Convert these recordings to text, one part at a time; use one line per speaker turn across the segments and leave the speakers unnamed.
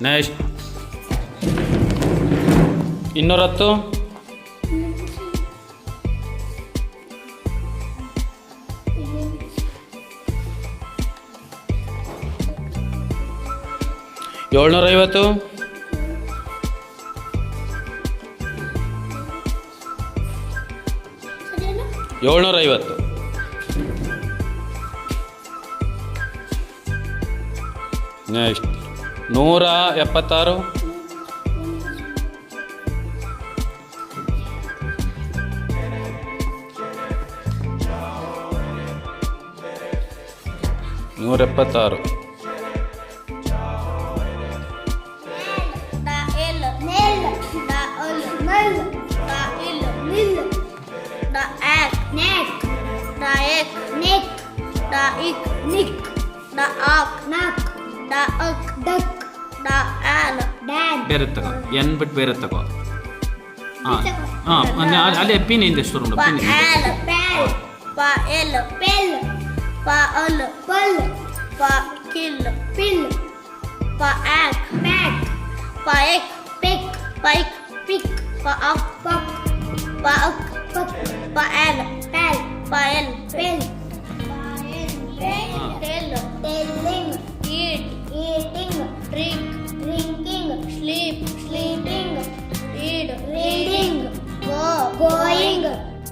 Next ಇನ್ನೂರ ಹತ್ತು ಏಳ್ನೂರ ಐವತ್ತು
ಸರಿನಾ?
ಏಳ್ನೂರ ಐವತ್ತು ನೆಕ್ಸ್ಟ್ ನೂರ ಎಪ್ಪತ್ತಾರು ನೂರ ಎಪ್ಪತ್ತಾರು
Da el, nel. Da ol, nel. Da il, nil. Da ek, nek. Da ek, nek. Da ik, nik. Da ak, nak. Da ak, dak. Da al, dad.
ಬೇರೆ ತಗೋ ಎನ್ ಬಿಟ್ಟು ಬೇರೆ ತಗೋ ಹಾಂ ಹಾಂ ಅಲ್ಲೇ ಪಿನ್ ಇದೆ store
Pa
pin
al, pel. Pa el, pel. Pa ol, pol. Pa kil, pil.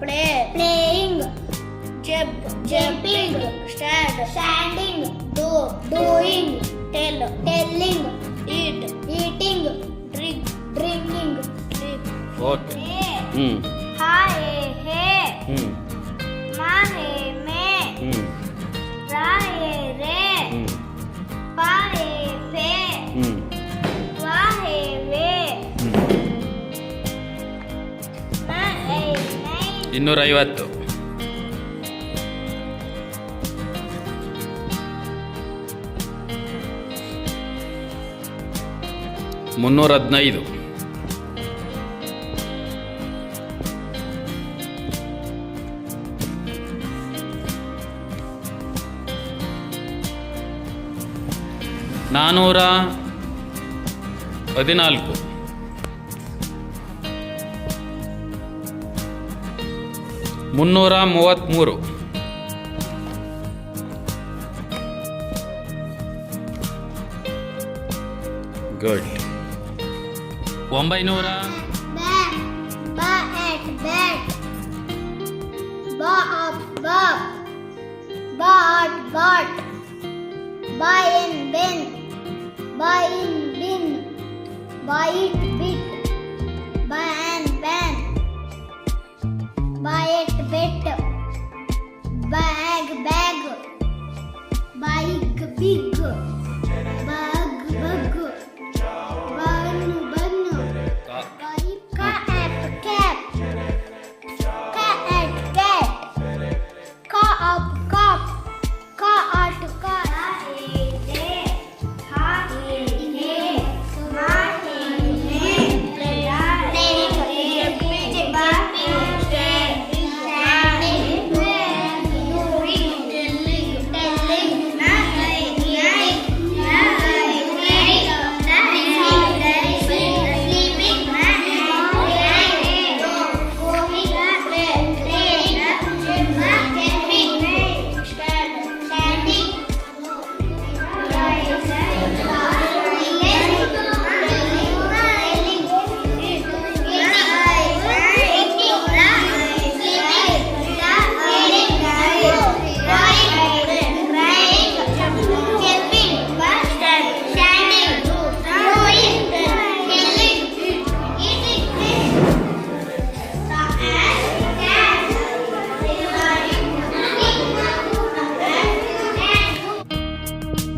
play playing jump jumping stand standing do doing tell telling eat eating drink drinking sleep
okay
hi hey మా hey మే Roy nei.
ಇನ್ನೂರ ಐವತ್ತು ಮುನ್ನೂರ ಹದಿನೈದು ನಾನ್ನೂರ ಹದಿನಾಲ್ಕು ಮುನ್ನೂರ ಮೂವತ್ಮೂರು. Good ಒಂಬೈನೂರ
ಬ್ಯಾನ್ ಬಾಹ್ಯಾ ಬ್ಯಾಕ್ ಬಾ ಆಪ್ ಬಾಬ್ ಬಾ ಬಾಟ್ ಬೈ ಅನ್ ಬೆನ್ ಬೈನ್ ಬಿನ್ ಬೈಟ್ ಬಿಟ್ ಬಾನ್ ಬ್ಯಾನ್ ಬಾಯೇಕ್ Bill.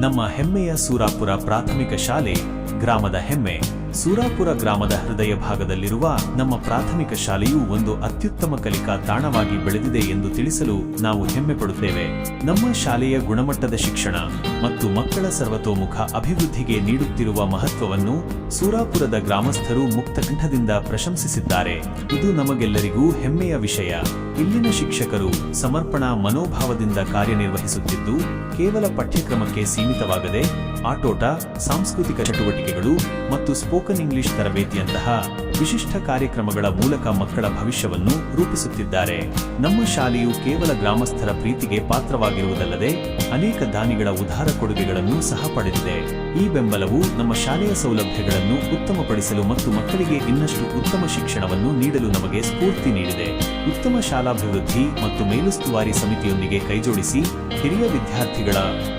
ಹೆಮ್ಮೆಯ ಸೂರಾಪುರ ಪ್ರಾಥಮಿಕ ಶಾಲೆ, ಗ್ರಾಮದ ಹೆಮ್ಮೆ. ಸೂರಾಪುರ ಗ್ರಾಮದ ಹೃದಯ ಭಾಗದಲ್ಲಿರುವ ನಮ್ಮ ಪ್ರಾಥಮಿಕ ಶಾಲೆಯು ಒಂದು ಅತ್ಯುತ್ತಮ ಕಲಿಕಾ ತಾಣವಾಗಿ ಬೆಳೆದಿದೆ ಎಂದು ತಿಳಿಸಲು ನಾವು ಹೆಮ್ಮೆ ಪಡುತ್ತೇವೆ. ನಮ್ಮ ಶಾಲೆಯ ಗುಣಮಟ್ಟದ ಶಿಕ್ಷಣ ಮತ್ತು ಮಕ್ಕಳ ಸರ್ವತೋಮುಖ ಅಭಿವೃದ್ಧಿಗೆ ನೀಡುತ್ತಿರುವ ಮಹತ್ವವನ್ನು ಸೂರಾಪುರದ ಗ್ರಾಮಸ್ಥರು ಮುಕ್ತಕಂಠದಿಂದ ಪ್ರಶಂಸಿಸಿದ್ದಾರೆ. ಇದು ನಮಗೆಲ್ಲರಿಗೂ ಹೆಮ್ಮೆಯ ವಿಷಯ. ಇಲ್ಲಿನ ಶಿಕ್ಷಕರು ಸಮರ್ಪಣಾ ಮನೋಭಾವದಿಂದ ಕಾರ್ಯನಿರ್ವಹಿಸುತ್ತಿದ್ದು ಕೇವಲ ಪಠ್ಯಕ್ರಮಕ್ಕೆ ಸೀಮಿತವಾಗದೆ ಆಟೋಟ, ಸಾಂಸ್ಕೃತಿಕ ಚಟುವಟಿಕೆಗಳು ಮತ್ತು ಸ್ಪೋಕನ್ ಇಂಗ್ಲಿಷ್ ತರಬೇತಿಯಂತಹ ವಿಶಿಷ್ಟ ಕಾರ್ಯಕ್ರಮಗಳ ಮೂಲಕ ಮಕ್ಕಳ ಭವಿಷ್ಯವನ್ನು ರೂಪಿಸುತ್ತಿದ್ದಾರೆ. ನಮ್ಮ ಶಾಲೆಯು ಕೇವಲ ಗ್ರಾಮಸ್ಥರ ಪ್ರೀತಿಗೆ ಪಾತ್ರವಾಗಿರುವುದಲ್ಲದೆ ಅನೇಕ ದಾನಿಗಳ ಉದಾರ ಕೊಡುಗೆಗಳನ್ನು ಸಹ ಪಡೆದಿದೆ. ಈ ಬೆಂಬಲವು ನಮ್ಮ ಶಾಲೆಯ ಸೌಲಭ್ಯಗಳನ್ನು ಉತ್ತಮಪಡಿಸಲು ಮತ್ತು ಮಕ್ಕಳಿಗೆ ಇನ್ನಷ್ಟು ಉತ್ತಮ ಶಿಕ್ಷಣವನ್ನು ನೀಡಲು ನಮಗೆ ಸ್ಫೂರ್ತಿ ನೀಡಿದೆ. ಉತ್ತಮ ಶಾಲಾಭಿವೃದ್ಧಿ ಮತ್ತು ಮೇಲುಸ್ತುವಾರಿ ಸಮಿತಿಯೊಂದಿಗೆ ಕೈಜೋಡಿಸಿ ಹಿರಿಯ ವಿದ್ಯಾರ್ಥಿಗಳ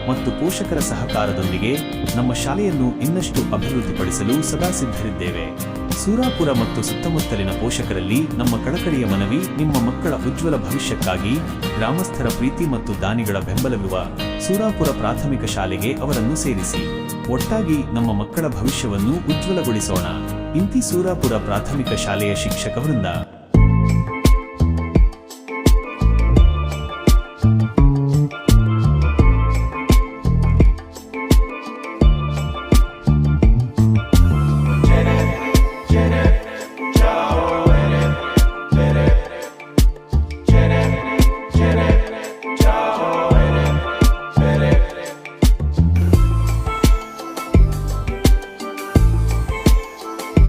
ಮತ್ತು ಪೋಷಕರ ಸಹಕಾರದೊಂದಿಗೆ ನಮ್ಮ ಶಾಲೆಯನ್ನು ಇನ್ನಷ್ಟು ಅಭಿವೃದ್ಧಿಪಡಿಸಲು ಸದಾ ಸಿದ್ಧರಿದ್ದೇವೆ. ಸೂರಾಪುರ ಮತ್ತು ಸುತ್ತಮುತ್ತಲಿನ ಪೋಷಕರಲ್ಲಿ ನಮ್ಮ ಕಳಕಳಿಯ ಮನವಿ ನಿಮ್ಮ ಮಕ್ಕಳ ಉಜ್ವಲ ಭವಿಷ್ಯಕ್ಕಾಗಿ ಗ್ರಾಮಸ್ಥರ ಪ್ರೀತಿ ಮತ್ತು ದಾನಿಗಳ ಬೆಂಬಲವಿರುವ ಸೂರಾಪುರ ಪ್ರಾಥಮಿಕ ಶಾಲೆಗೆ ಅವರನ್ನು ಸೇರಿಸಿ. ಒಟ್ಟಾಗಿ ನಮ್ಮ ಮಕ್ಕಳ ಭವಿಷ್ಯವನ್ನು ಉಜ್ವಲಗೊಳಿಸೋಣ. ಇಂತಿ ಸೂರಾಪುರ ಪ್ರಾಥಮಿಕ ಶಾಲೆಯ ಶಿಕ್ಷಕ ವೃಂದ